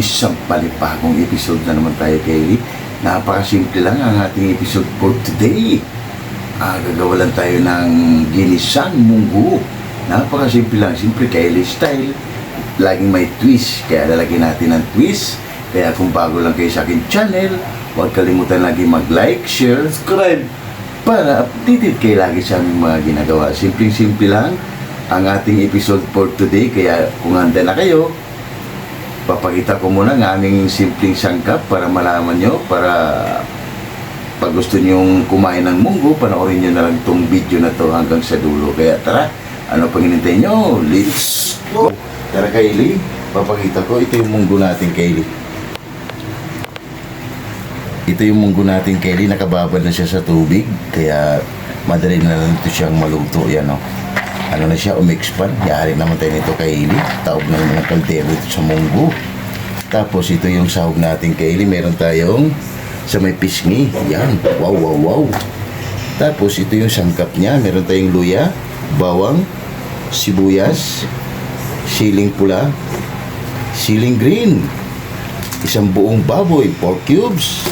Isang palipagong episode na naman tayo, Kaylee. Napakasimple lang ang ating episode for today. Ah, gagawa lang tayo ng ginisang munggo. Napakasimple lang. Simple Kaylee style. Laging may twist. Kaya lalagyan natin ng twist. Kaya kung bago lang kayo sa akin channel, huwag kalimutan lagi mag-like, share, Subscribe. para updated kayo lagi sa aming mga ginagawa. Simpleng-simple lang ang ating episode for today. Kaya kung handa na kayo, papakita ko muna ng aming simpleng sangkap para malaman nyo, para pag gusto nyong kumain ng munggo, panoorin nyo na lang itong video na to hanggang sa dulo. Kaya tara, ano pang hinintay nyo? Let's go! Tara Kaylee, papakita ko. Ito yung munggo natin Kaylee. Ito yung munggo natin, Kelly. Nakababad na siya sa tubig. Kaya madali na lang ito siyang maluto. Yan, o. Ano na siya, umexpand. Yari naman tayo nito, Kelly. Taob na naman ang kaldero ito sa munggo. Tapos ito yung sahog natin, Kelly. Meron tayong sa may pisngi. Yan. Wow, wow, wow. Tapos ito yung sangkap niya. Meron tayong luya, bawang, sibuyas, siling pula, siling green, isang buong baboy, pork cubes.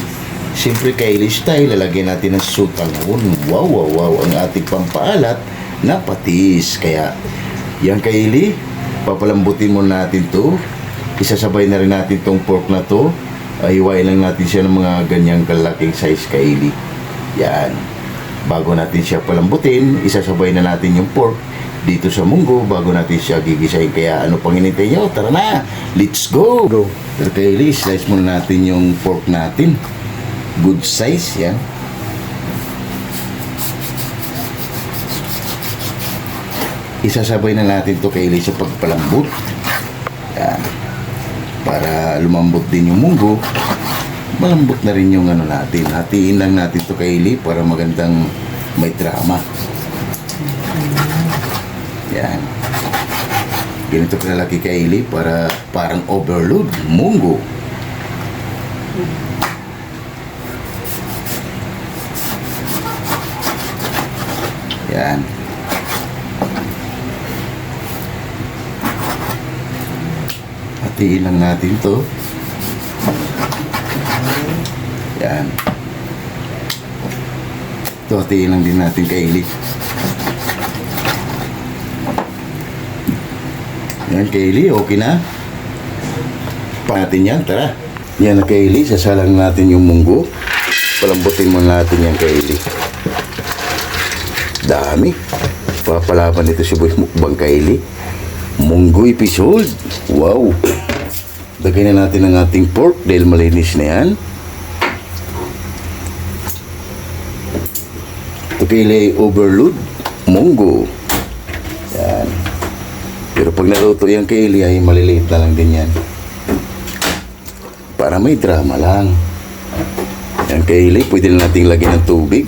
Siyempre Kylie style, lalagyan natin ng sutangon. Wow, wow, wow, ang ating pampaalat na patis. Kaya, yan Kylie, papalambutin mo natin to. Isasabay na rin natin tong pork na to. Ahiwain lang natin siya ng mga ganyang kalaking size Kylie. Yan. Bago natin siya palambutin, isasabay na natin yung pork dito sa munggo bago natin siya gigisahin. Kaya ano pang hinintay nyo? Tara na! Let's go! Go! Pero Kylie, slice muna natin yung pork natin. Good size yan. Isasabay na natin to Kylie sa pagpalambot. Yan. Para lumambot din yung munggo, malambot na rin yung ano natin. Hatiin lang natin to Kylie para magandang may drama. Yan. Ganito kalaki Kylie para parang overload munggo. Yan. Hatiin lang natin to. Yan. Ito, hatiin lang din natin Kylie. Yan, Kaylee, okay na? Pangatin yan, tara. Yan na, Kaylee, sasalang natin yung munggo. Palambutin mo natin yan, Kaylee. Dami. Papalaban nito si Boy Mukbang, Kaylee. Munggo episode. Wow. Lagay na natin ang ating pork dahil malinis na yan. Kaylee, overload. Munggo. Yan. Pero pag naluto yung kaili ay maliliit na lang din yan. Para may drama lang. Yung kaili, pwede na nating lagyan ng tubig.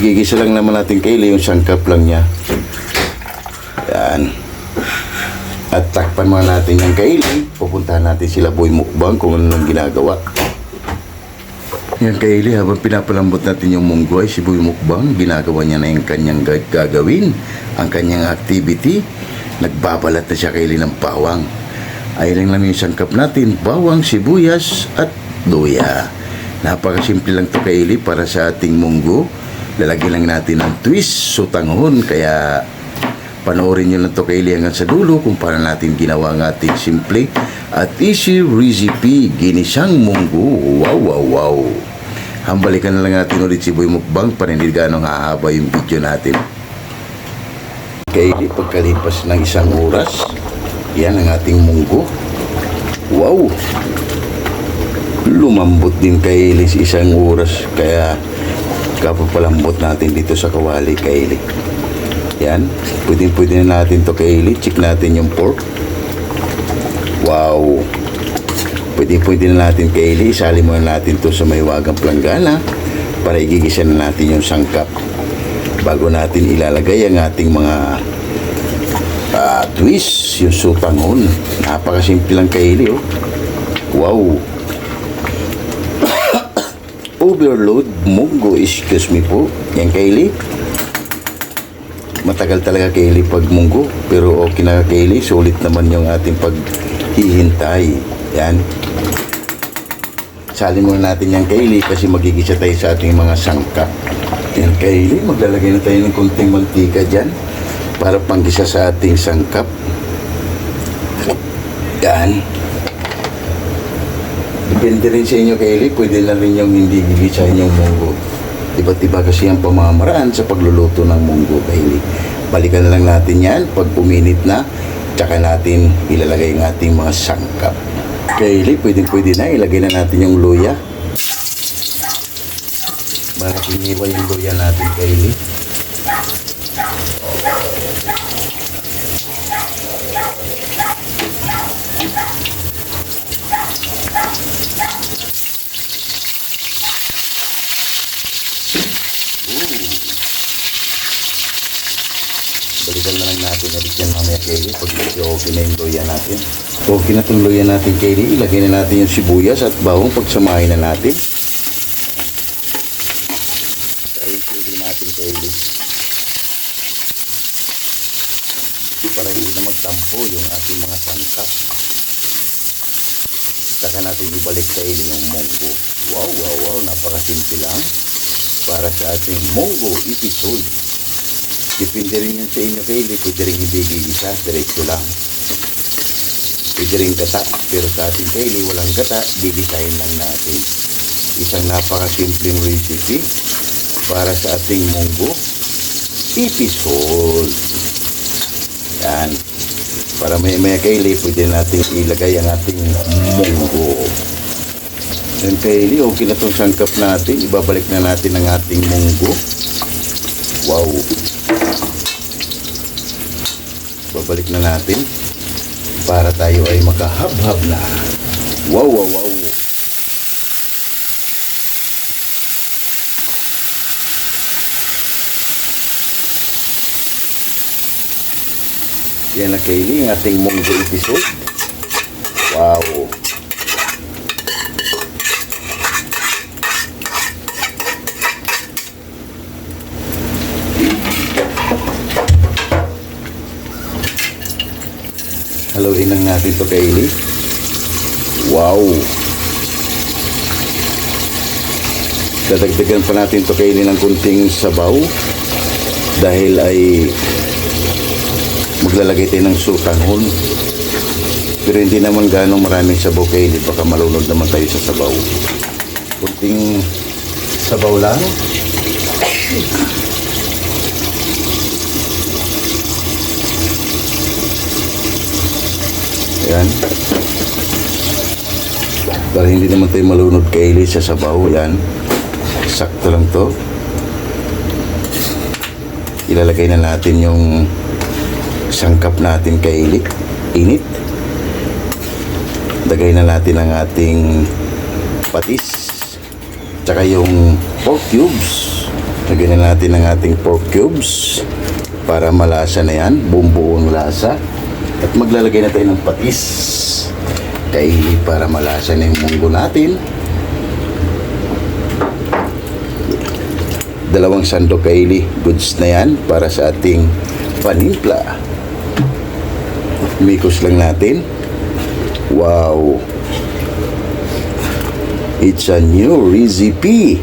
Igigisa lang naman natin kaili yung sangkap lang niya. Yan. At takpan muna natin yung kaili. Pupuntahan natin sila boy mukbang kung ano nang ginagawa. Yan kay Eli, habang pinapalambot natin yung munggo ay si Boy Mukbang, ginagawa niya na yung kanyang ga- gagawin, ang kanyang activity. Nagbabalat na siya kay Eli ng bawang. Ay lang lang yung sangkap natin, bawang, sibuyas at luya. Napakasimple lang to kay Eli para sa ating munggo. Lalagyan lang natin ng twist, sutanghon, kaya panoorin nyo lang to kay Eli hanggang sa dulo kung paano natin ginawa ang ating simple at easy recipe ginisang munggo. Wow, wow, wow. Hambalikan na lang natin ulit si Boy Mukbang hindi ganong hahaba yung video natin. Kaya pagkalipas ng isang oras, yan ang ating munggo. Wow! Lumambot din kay Elis isang oras kaya kapapalambot natin dito sa kawali kay Eli. Yan, pwede pwede na natin to kay Eli. Check natin yung pork. Wow! Pwede pwede na natin kay Eli. Isali muna natin to sa may wagang planggana para igigisa na natin yung sangkap bago natin ilalagay ang ating mga ah, twist, yung sutangon. Napakasimple lang kay Eli, oh. Wow! Overload munggo excuse me po yan Kylie Matagal talaga Kaylee pag munggo. Pero okay na Kaylee. Sulit naman yung ating paghihintay. Yan. Salin muna natin yung Kaylee kasi magigisa tayo sa ating mga sangkap. Yan Kaylee. Maglalagay na tayo ng konting mantika dyan para panggisa sa ating sangkap. Yan. Depende rin sa inyo, Kaylee. Pwede na rin yung hindi gigisahin yung munggo. Iba't iba kasi ang pamamaraan sa pagluluto ng munggo, Kaylee. Balikan na lang natin yan pag uminit na. Tsaka natin ilalagay ang ating mga sangkap. Kaylee, pwede pwede na. Ilagay na natin yung luya. Para kiniwa yung luya natin, Kaylee. Balikan na lang natin ulit yan mamaya Kelly pag medyo okay na yung luya natin. Okay na itong luya natin Kelly. Ilagay na natin yung sibuyas at bawang pagsamahin na natin. Kaya chili natin Kelly. Para hindi na magtampo yung ating mga sangkap. Saka natin ibalik Kelly yung munggo. Wow, wow, wow. Napakasimple lang. Para sa ating munggo episode. Depende rin yun sa inyo, Kaylee. Pwede rin hindi isa, diretso lang. Pwede rin gata, pero sa ating Kaylee, walang gata, didisayin lang natin. Isang napakasimpleng recipe para sa ating munggo episode. Yan. Para may maya Kaylee, pwede natin ilagay ang ating munggo. Yan Kaylee, okay na itong sangkap natin. Ibabalik na natin ang ating munggo. Wow. Babalik na natin para tayo ay makahabhab na. Wow, wow, wow. Yan na Kaylee, ang ating munggo episode. Wow. Haluin lang natin to Kaylee. Wow. Dadagdagan pa natin to Kaylee ng kunting sabaw dahil ay maglalagay tayo ng sutanghon. Pero hindi naman ganong maraming sabaw Kaylee. Baka malunod naman tayo sa sabaw. Kunting sabaw lang. Yan. Para hindi naman tayo malunod Kaylee sa sabaw. Yan. Sakto lang to. Ilalagay na natin yung sangkap natin Kaylee. Init. Lagay na natin ang ating patis. Tsaka yung pork cubes. Lagyan na natin ang ating pork cubes para malasa na yan. Bumbuong lasa. At maglalagay na tayo ng patis. Kay para malasa na yung munggo natin. Dalawang sandok kaili. Goods na yan para sa ating panimpla. Mikos lang natin. Wow! It's a new recipe.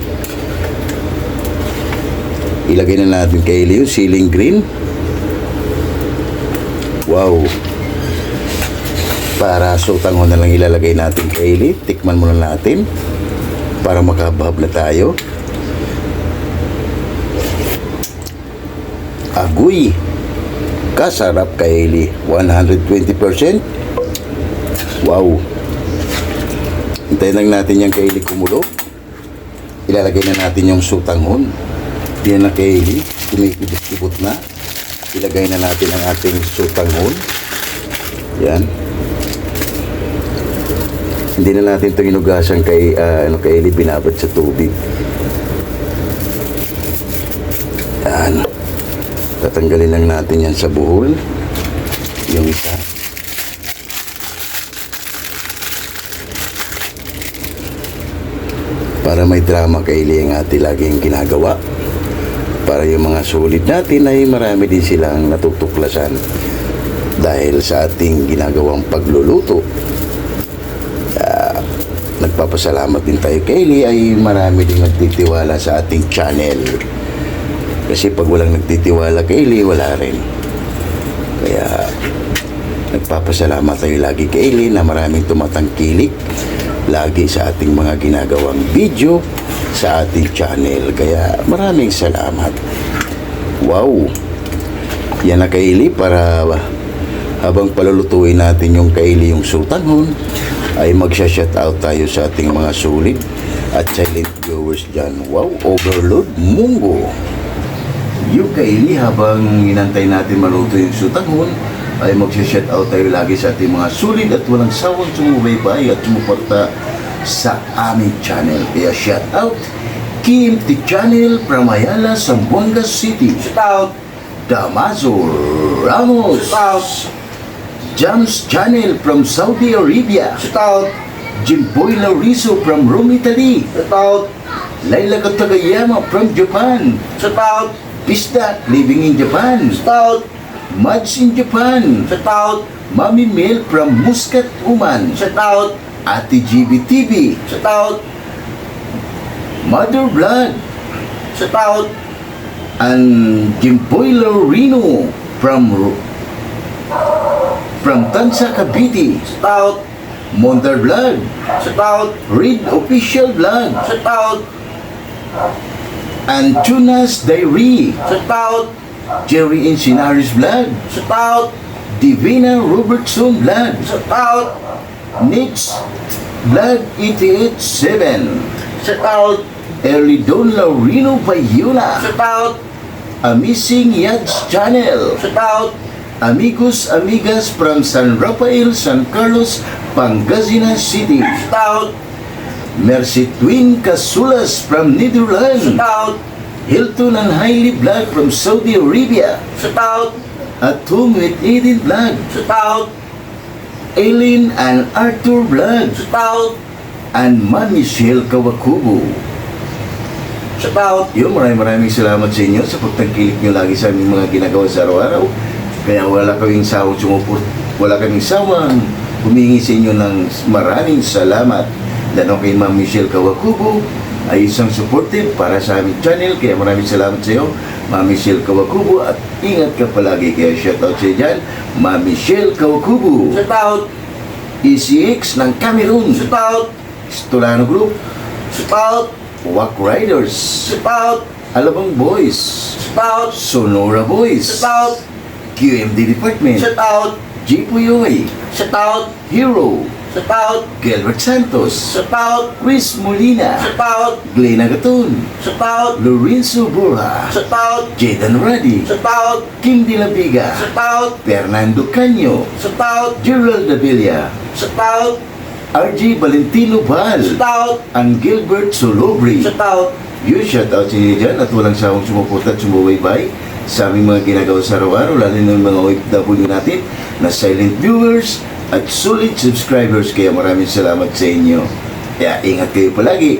Ilagay na natin kaili yung ceiling green. Wow! Para sutang na lang ilalagay natin kaili. Tikman muna natin. Para makabahab na tayo. Agoy! Kasarap kaili. 120%. Wow! Hintayin lang natin yung kaili kumulo. Ilalagay na natin yung sutanghon. Yan na kaili. Kumikibot-kibot na. Ilagay na natin ang ating sutanghon. Yan. Hindi na natin ito inugasan kay, ah, ano, kay Eli binabad sa tubig. Tatanggalin lang natin yan sa buhol. Yung isa. Para may drama kay Eli ang ating laging ginagawa. para yung mga sulit natin ay marami din silang natutuklasan dahil sa ating ginagawang pagluluto. Kaya, nagpapasalamat din tayo Kaylee ay marami din nagtitiwala sa ating channel. Kasi pag walang nagtitiwala Kaylee, wala rin. Kaya nagpapasalamat tayo lagi kay Eileen na maraming tumatangkilik lagi sa ating mga ginagawang video sa ating channel. Kaya maraming salamat. Wow! Yan na kaili para habang palulutuin natin yung kaili yung sultanhon ay magsha-shout out tayo sa ating mga sulit at silent viewers dyan. Wow! Overload Mungo! Yung kaili habang inantay natin maluto yung sultanhon ay magsha-shout out tayo lagi sa ating mga sulit at walang sawang sumubaybay at sumuporta sa aming channel. Kaya shout out Kim T Channel from Ayala, Zamboanga City. Shout out Damaso Ramos. Shout out Jams Channel from Saudi Arabia. Shout out Jimboy Laurizo from Rome, Italy. Shout out Laila Katagayama from Japan. Shout out Pista living in Japan. Shout out Mads in Japan. Shout out Mami Mel from Muscat, Oman. Shout out Ate GB TV. Shout out Mother Blood. Shout out and Jimboy Laurino from from Tansa Cavite. Shout out Monter Blood. Shout out Reed Official Blood. Shout and Tunas Diary. Shout out Jerry Encinares Blood. Shout out Divina Robertson Blood. Shout out Nix Blood 887. Shout out Early Don Laurino Bayuna. Shout out Amazing Yads Channel. Shout out Amigos Amigas from San Rafael, San Carlos, Pangasinan City. Shout out Mercy Twin Casulas from Netherlands. Shout out Hilton and Hailey Blood from Saudi Arabia. Shout out At Home with Eden Blood. Shout out Aileen and Arthur Blood. Shout out and Ma Michelle Kawakubo. Shout out! Yun, maraming maraming salamat sa inyo sa pagtangkilik nyo lagi sa aming mga ginagawa sa araw-araw. Kaya wala kaming sawang sumuport, wala kaming sawang humingi sa inyo ng maraming salamat. Lalo kay Ma'am Michelle Kawakubo ay isang supportive para sa aming channel. Kaya maraming salamat sa iyo, Ma'am Michelle Kawakubo. At ingat ka palagi. Kaya shoutout sa iyo dyan, Ma'am Michelle Kawakubo. Shout out! ECX ng Cameroon. Shout out! Stolano Group. Shout out! Wack Riders. Shout out! Alabang Boys. Shout out! Sonora Boys. Shout out! QMD Department. Shout out! Jipuyoy. Shout out! Hero. Shout out! Gilbert Santos. Shout out! Chris Molina. Shout out! Glenn Agaton. Shout out! Lorenzo Borja. Shout out! Jaden Radi. Shout out! Kim De La Vega. Shout out! Fernando Canyo. Shout out! Gerald Davila. Shout out! RJ Valentino Val. Shout out! Ang Gilbert Solobri. Shout out! Yun, shout out sa inyo dyan at walang sawang sumuporta at sumubaybay sa aming mga ginagawa sa araw-araw, lalo yung mga OFW natin na silent viewers at solid subscribers. Kaya maraming salamat sa inyo. Kaya ingat kayo palagi.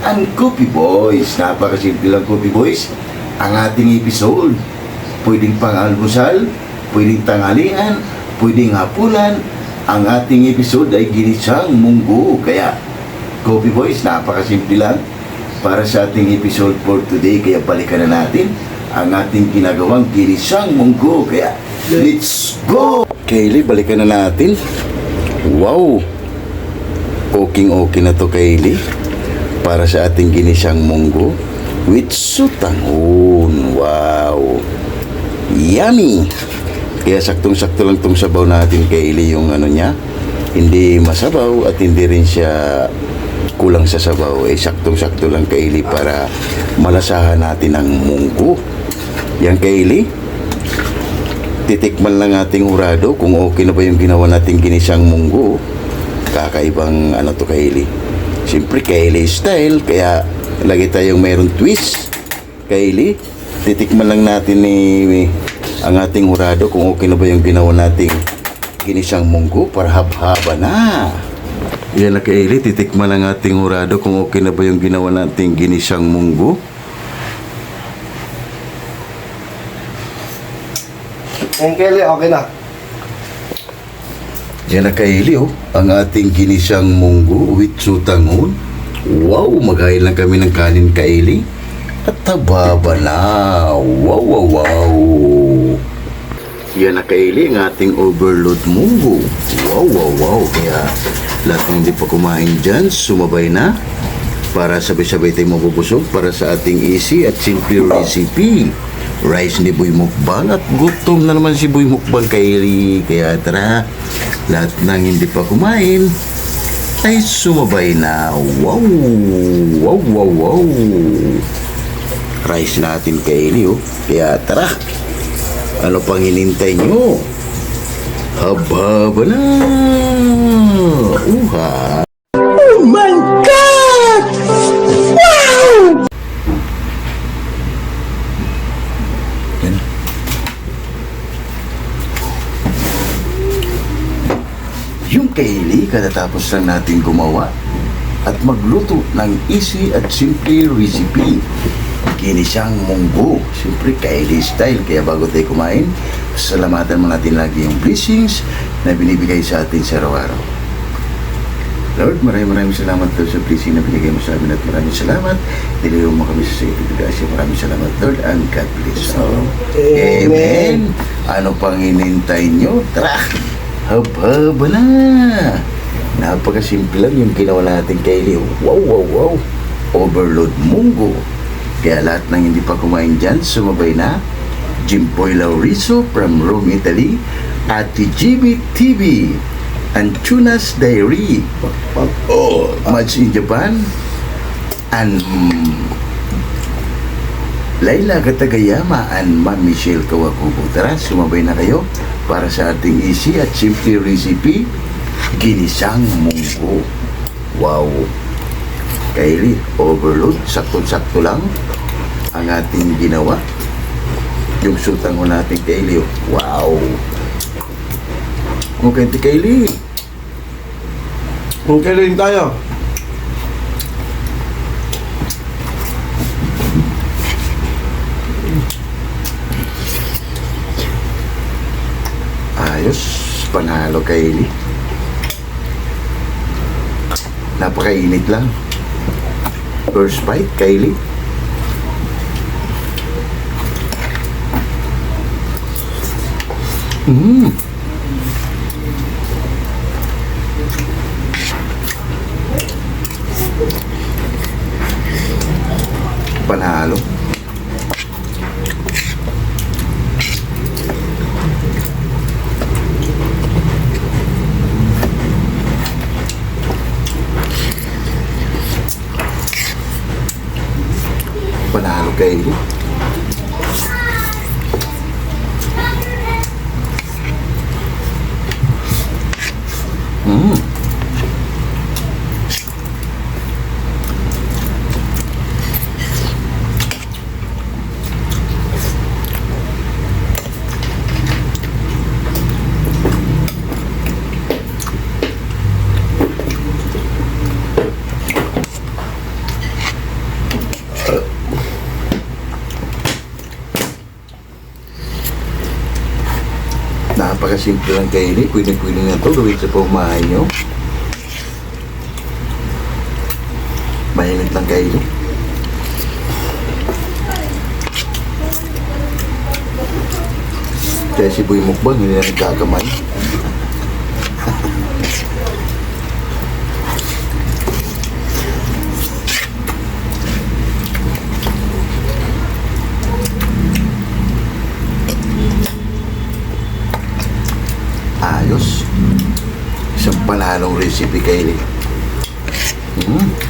Ang Coffee Boys, napakasimple lang Coffee Boys, ang ating episode. Pwedeng pang-almusal, pwedeng tanghalian, pwedeng hapunan. Ang ating episode ay ginisang munggo. Kaya, Coffee Boys, napakasimple lang para sa ating episode for today. Kaya balikan na natin ang ating ginagawang ginisang munggo. Kaya, let's go! Kaylee, balikan na natin. Wow! Okay-okay na to, Kaylee. Para sa ating ginisang munggo with sutanghon. Wow! Yummy! Kaya saktong-sakto lang tong sabaw natin Kaylee yung ano niya. Hindi masabaw at hindi rin siya kulang sa sabaw. Eh, saktong-sakto lang Kaylee para malasahan natin ang munggo. Yan Kaylee. Titikman lang ating urado kung okay na ba yung ginawa nating ginisang munggo. Kakaibang ano to Kaylee. Siyempre Kaylee style kaya lagi tayong mayroong twist. Kaylee, titikman lang natin ni ang ating urado kung okay na ba yung ginawa nating ginisang munggo para haba na. Yan na Kaylee, titikman lang ating urado kung okay na ba yung ginawa nating ginisang munggo. Yung Kelly, okay na. Yan na kaili oh, ang ating ginisang munggo with sutangon. Wow, maghain lang kami ng kanin kaili. At tababa na. Wow, wow, wow. Yan na kaili ang ating overload munggo. Wow, wow, wow. Kaya lahat ng hindi pa kumain dyan, sumabay na. Para sabay-sabay tayo mabubusog para sa ating easy at simple recipe. Rice ni Boy Mukbang at gutom na naman si Boy Mukbang kaili. Kaya tara, lahat ng hindi pa kumain ay sumabay na. Wow! Wow, wow, wow! Rice natin kaili oh. Kaya tara, ano pang hinintay nyo? Haba-haba na! Uha! Oh my God! Kaili, katatapos lang natin gumawa at magluto ng easy at simple recipe. Ginisang munggo. Siyempre, kaili style. Kaya bago tayo kumain, salamatan mo natin lagi yung blessings na binibigay sa atin sa araw-araw. Lord, maraming maraming salamat Lord sa blessing na binigay mo sa amin at maraming salamat. Diliw mo kami sa Iglesia. Maraming salamat Lord and God bless. Amen. Amen. Ano pang inintay nyo? Tara! Hab-haba na! Napakasimple lang yung ginawa natin kay Leo. Wow, wow, wow! Overload munggo. Kaya lahat ng hindi pa kumain dyan, sumabay na. Jimpoy Lauriso from Rome, Italy. Ate Jimmy TV. Antunas Diary. Oh, Mads in Japan. And Laila Katagayama and Ma'am Michelle Kawakubo. Tara, sumabay na kayo para sa ating easy at simple recipe, ginisang munggo. Wow! Kaili, overload, sakto-sakto lang ang ating ginawa. Yung sutang ko natin Kaili, wow! Okay, Kaili. Kelly din tayo. Ayos, panalo Kaili. Napakainit lang. First bite, Kylie. Mm. Panalo. Panalo Kylie. Mm. Napakasimple lang kainin. Pwede-pwede na to gawin sa pumahay nyo. Mainit lang kainin. Kaya si Boy Mukbang, hindi na nagkakamay. Ayos. Isang panalong recipe kainin. Mm.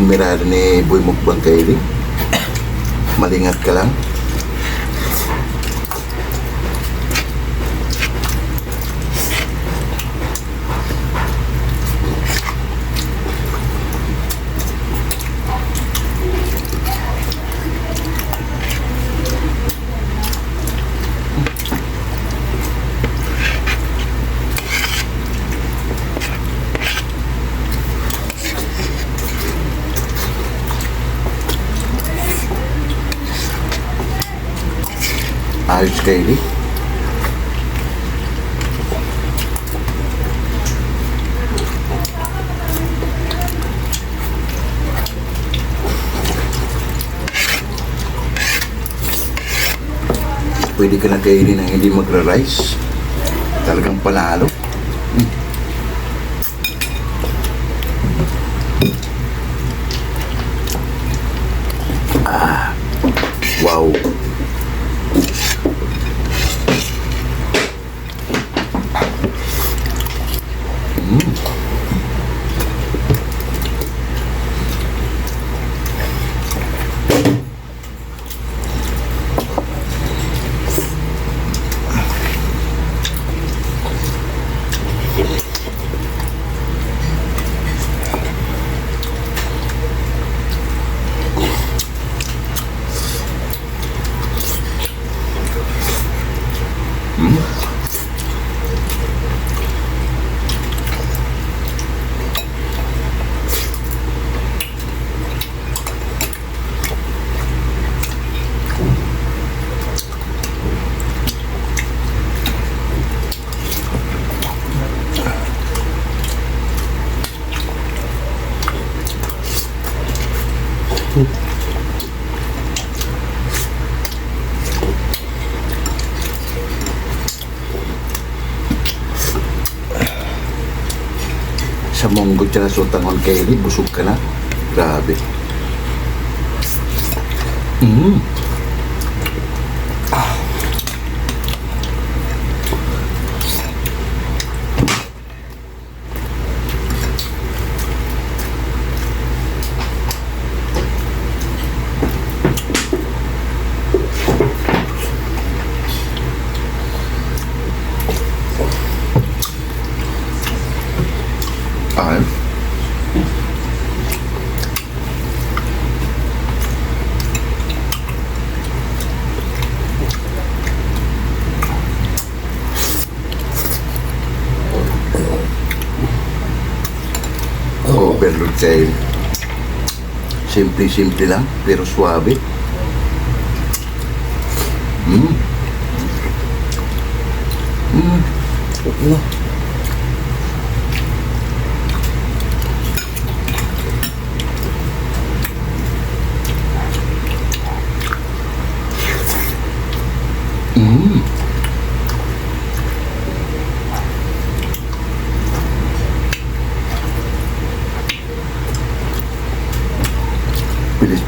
Pumirado ni Boy Mukbang Kylie. Malingat ka lang. Ayos Kylie. Pwede ka na kainin ng hindi magra-rice. Talagang panalo. Mm. Ah, wow. Tsaka sa tangon Kelly, busog ka na. Grabe. Mm. Ayos. Overload kayo. Simple-simple lang, pero suabe. Mm. Mm. Mm.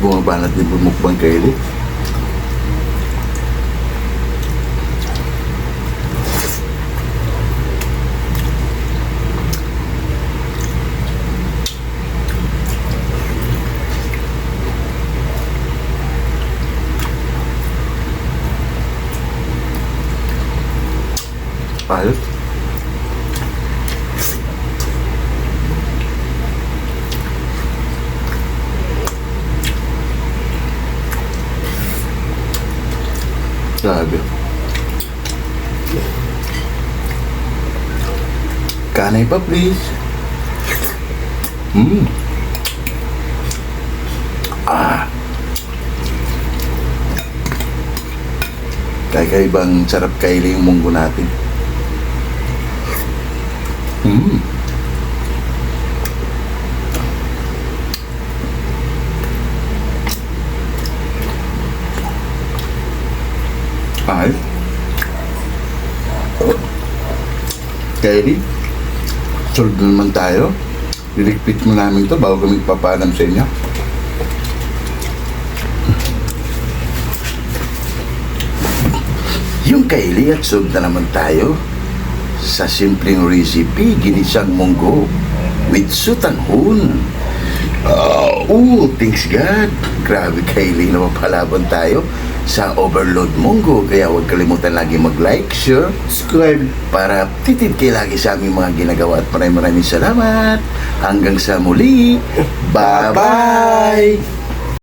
Bilis bumabanat din bumukbang. Ayos. Grabe. Kanay pa, please. Hmm. Ah. Kaya-kaibang sarap kaili yung munggo natin. Hmm. Ay. Kelly, na naman tayo. Liligpit mo namin to bago kami papaalam sa inyo. Yung kaili at sunod na naman tayo sa simpleng recipe, ginisang munggo with sutanghon. Oh, oh, thanks God. Grabe, Kylie, napapalaban tayo sa Overload Munggo. Kaya huwag kalimutan lagi mag-like, share, Subscribe. para titid kayo lagi sa aming mga ginagawa at maraming maraming salamat. Hanggang sa muli. Bye-bye!